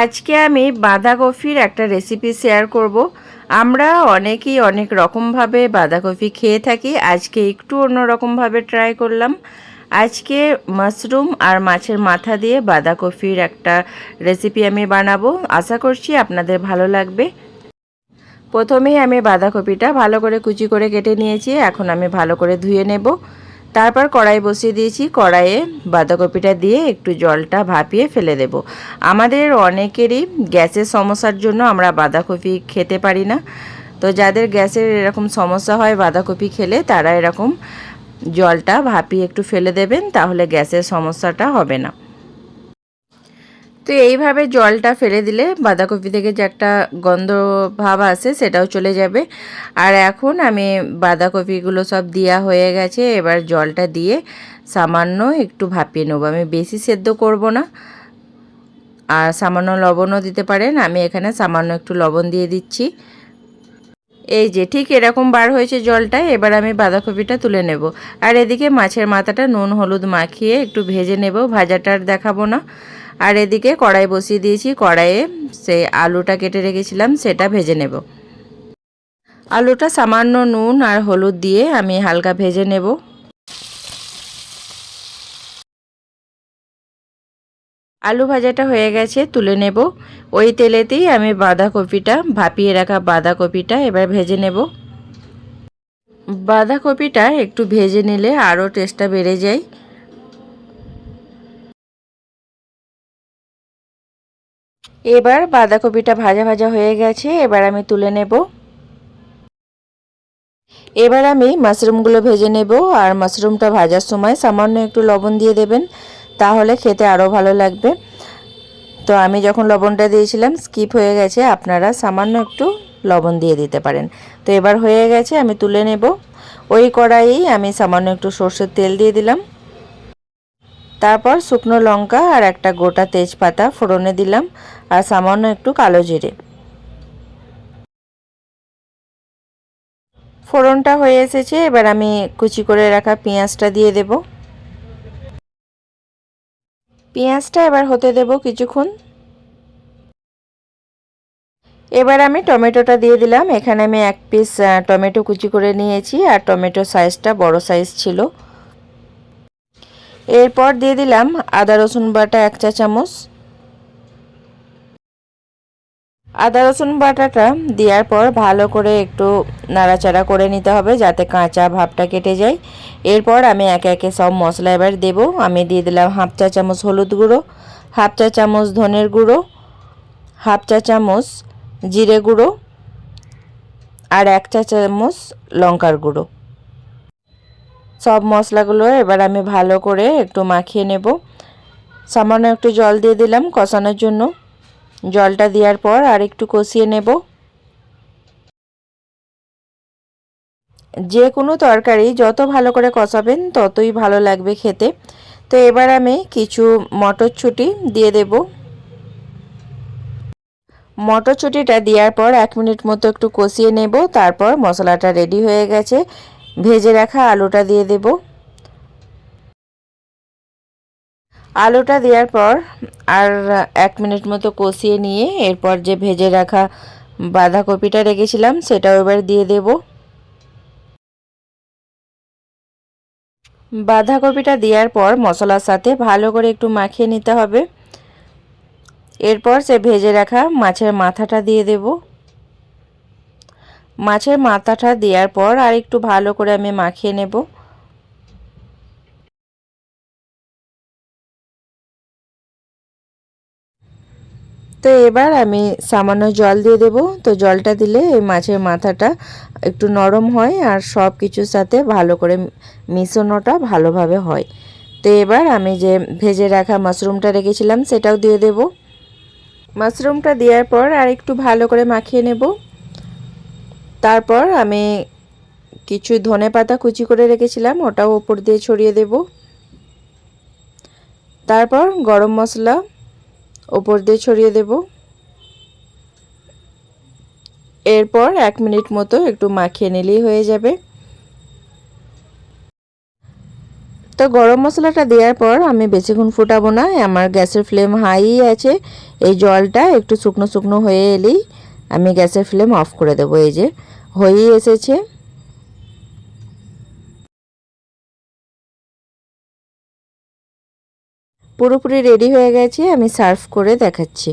আজকে আমি বাঁধাকপির একটা রেসিপি শেয়ার করব। আমরা অনেকেই অনেক রকমভাবে বাঁধাকপি খেয়ে থাকি, আজকে একটু অন্যরকমভাবে ট্রাই করলাম। আজকে মাশরুম আর মাছের মাথা দিয়ে বাঁধাকপির একটা রেসিপি আমি বানাবো। আশা করছি আপনাদের ভালো লাগবে। প্রথমেই আমি বাঁধাকপিটা ভালো করে কুচি করে কেটে নিয়েছি, এখন আমি ভালো করে ধুয়ে নেব। তারপর কড়াই বসিয়ে দিয়েছি। কড়াইয়ে বাঁধাকপিটা দিয়ে একটু জলটা ভাপিয়ে ফেলে দেব। আমাদের অনেকেরই গ্যাসের সমস্যার জন্য আমরা বাঁধাকপি খেতে পারি না। তো যাদের গ্যাসের এরকম সমস্যা হয় বাঁধাকপি খেলে তারা এরকম জলটা ভাপিয়ে একটু ফেলে দেবেন, তাহলে গ্যাসের সমস্যাটা হবে না। তো এইভাবে জলটা ফেলে দিলে বাঁধাকপি থেকে যে একটা গন্ধ ভাব আসে সেটাও চলে যাবে। আর এখন আমি বাঁধাকপিগুলো সব দেওয়া হয়ে গেছে, এবার জলটা দিয়ে সামান্য একটু ভাপিয়ে নেব। আমি বেশি সেদ্ধ করব না। আর সামান্য লবণও দিতে পারেন, আমি এখানে সামান্য একটু লবণ দিয়ে দিচ্ছি। এই যে ঠিক এরকম বার হয়েছে জলটা, এবার আমি বাঁধাকপিটা তুলে নেব। আর এদিকে মাছের মাথাটা নুন হলুদ মাখিয়ে একটু ভেজে নেব ভাজাটার দেখাবো না। আর এদিকে কড়াই বসিয়ে দিয়েছি। কড়াইয়ে সেই আলুটা কেটে রেখেছিলাম, সেটা ভেজে নেব। আলুটা সামান্য নুন আর হলুদ দিয়ে আমি হালকা ভেজে নেব। আলু ভাজাটা হয়ে গেছে, তুলে নেব। ওই তেলেতেই আমি বাঁধাকপিটা, ভাপিয়ে রাখা বাঁধাকপিটা এবার ভেজে নেব। বাঁধাকপিটা একটু ভেজে নিলে আরও টেস্টটা বেড়ে যায়। এবার বাঁধাকপিটা ভাজা ভাজা হয়ে গেছে, এবার আমি তুলে নেব। এবার আমি মাশরুমগুলো ভেজে নেব, আর মাশরুমটা ভাজার সময় সামান্য একটু লবণ দিয়ে দেবেন, তাহলে খেতে আরও ভালো লাগবে। তো আমি যখন লবণটা দিয়েছিলাম, স্কিপ হয়ে গেছে, আপনারা সামান্য একটু লবণ দিয়ে দিতে পারেন। তো এবার হয়ে গেছে, আমি তুলে নেব। ওই কড়াইয়েই আমি সামান্য একটু সর্ষের তেল দিয়ে দিলাম। তারপর শুকনো লঙ্কা আর একটা গোটা তেজপাতা ফোড়নে দিলাম আর সামান্য একটু কালো জিরে। ফোড়নটা হয়ে এসেছে, এবার আমি কুচি করে রাখা পেঁয়াজটা দিয়ে দেব। পেঁয়াজটা এবার হতে দেব কিছুক্ষণ। এবার আমি টমেটোটা দিয়ে দিলাম। এখানে আমি এক পিস টমেটো কুচি করে নিয়েছি আর টমেটো সাইজটা বড় সাইজ ছিল। এরপর দিয়ে দিলাম আদা, রসুন বাটা এক চা চামচ। আদা, রসুন বাটাটা দেওয়ার পর ভালো করে একটু নাড়াচাড়া করে নিতে হবে যাতে কাঁচা ভাবটা কেটে যায়। এরপর আমি একে একে সব মশলা এবার দেব। আমি দিয়ে দিলাম হাফ চা চামচ হলুদ গুঁড়ো, হাফ চা চামচ ধনের গুঁড়ো, হাফ চা চামচ জিরে গুঁড়ো আর এক চা চামচ লঙ্কার গুঁড়ো। সব মশলাগুলো এবার আমি ভালো করে একটু মাখিয়ে নেব। সামান্য একটু জল দিয়ে দিলাম কষানোর জন্য। জলটা দেওয়ার পর আর একটু কষিয়ে নেব। যে কোনো তরকারি যত ভালো করে কষাবেন ততই ভালো লাগবে খেতে। তো এবার আমি কিছু মটরছুটি দিয়ে দেব। মটরছুটিটা দেওয়ার পর এক মিনিট মতো একটু কষিয়ে নেব, তারপর মশলাটা রেডি হয়ে গেছে। ভেজে রাখা আলুটা দিয়ে দেব। আলুটা দেওয়ার পর আর এক মিনিট মতো কষিয়ে নিয়ে এরপর যে ভেজে রাখা বাঁধাকপিটা রেখেছিলাম সেটাও এবার দিয়ে দেব। বাঁধাকপিটা দেওয়ার পর মশলার সাথে ভালো করে একটু মাখিয়ে নিতে হবে। এরপর সে ভেজে রাখা মাছের মাথাটা দিয়ে দেবো। মাছের মাথাটা দেওয়ার পর আর একটু ভালো করে আমি মাখিয়ে নেব। তো এবার আমি সামান্য জল দিয়ে দেব। তো জলটা দিলে এই মাছের মাথাটা একটু নরম হয় আর সব কিছুর সাথে ভালো করে মিশানোটা ভালোভাবে হয়। তো এবার আমি যে ভেজে রাখা মাশরুমটা রেখেছিলাম সেটাও দিয়ে দেব। মাশরুমটা দেওয়ার পর আর একটু ভালো করে মাখিয়ে নেব। তারপর আমি কিছু ধনে পাতা কুচি করে রেখেছিলাম, ওটাও ওপর দিয়ে ছড়িয়ে দেব। তারপর গরম মশলা ওপর দিয়ে ছড়িয়ে দেব। এরপর এক মিনিট মতো একটু মাখিয়ে নিলেই হয়ে যাবে। তো গরম মশলাটা দেওয়ার পর আমি বেশিক্ষণ ফুটাবো না, আমার গ্যাসের ফ্লেম হাই আছে, এই জলটা একটু শুকনো শুকনো হয়ে এলেই আমি গ্যাসের ফ্লেম অফ করে দেবো, এই যে। হয়েই এসেছে। পুরোপুরি রেডি হয়ে গেছে, আমি সার্ভ করে দেখাচ্ছি।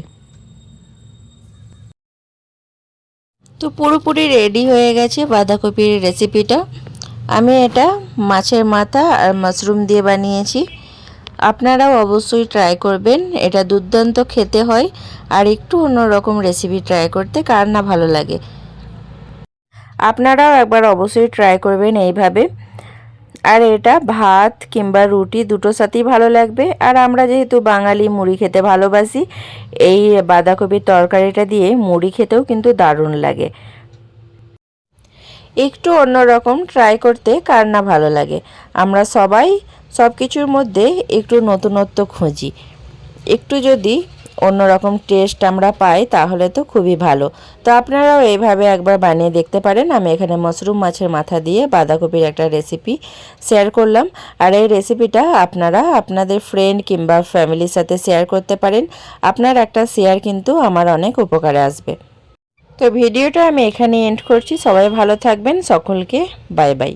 তো পুরোপুরি রেডি হয়ে গেছে বাঁধাকপির রেসিপিটা। আমি এটা মাছের মাথা আর মাশরুম দিয়ে বানিয়েছি। আপনারাও অবশ্যই ট্রাই করবেন। এটা দুর্দান্ত খেতে হয়। আর একটু অন্যরকম রেসিপি ট্রাই করতে কার না ভালো লাগে। আপনারাও একবার অবশ্যই ট্রাই করবেন এইভাবে। আর এটা ভাত কিংবা রুটি দুটোর সাথেই ভালো লাগবে। আর আমরা যেহেতু বাঙালি, মুড়ি খেতে ভালোবাসি, এই বাঁধাকপির তরকারিটা দিয়ে মুড়ি খেতেও কিন্তু দারুণ লাগে। একটু অন্যরকম ট্রাই করতে কার না ভালো লাগে। আমরা সবাই সব কিছুর মধ্যে একটু নতুনত্ব খুঁজি। একটু যদি অন্যরকম টেস্ট আমরা পাই, তাহলে তো খুবই ভালো। তো আপনারাও এইভাবে একবার বানিয়ে দেখতে পারেন। আমি এখানে মাশরুম মাছের মাথা দিয়ে বাঁধাকপির একটা রেসিপি শেয়ার করলাম। আর এই রেসিপিটা আপনারা আপনাদের ফ্রেন্ড কিংবা ফ্যামিলির সাথে শেয়ার করতে পারেন। আপনার একটা শেয়ার কিন্তু আমার অনেক উপকারে আসবে। তো ভিডিওটা আমি এখানে এন্ড করছি। সবাই ভালো থাকবেন। সকলকে বাই বাই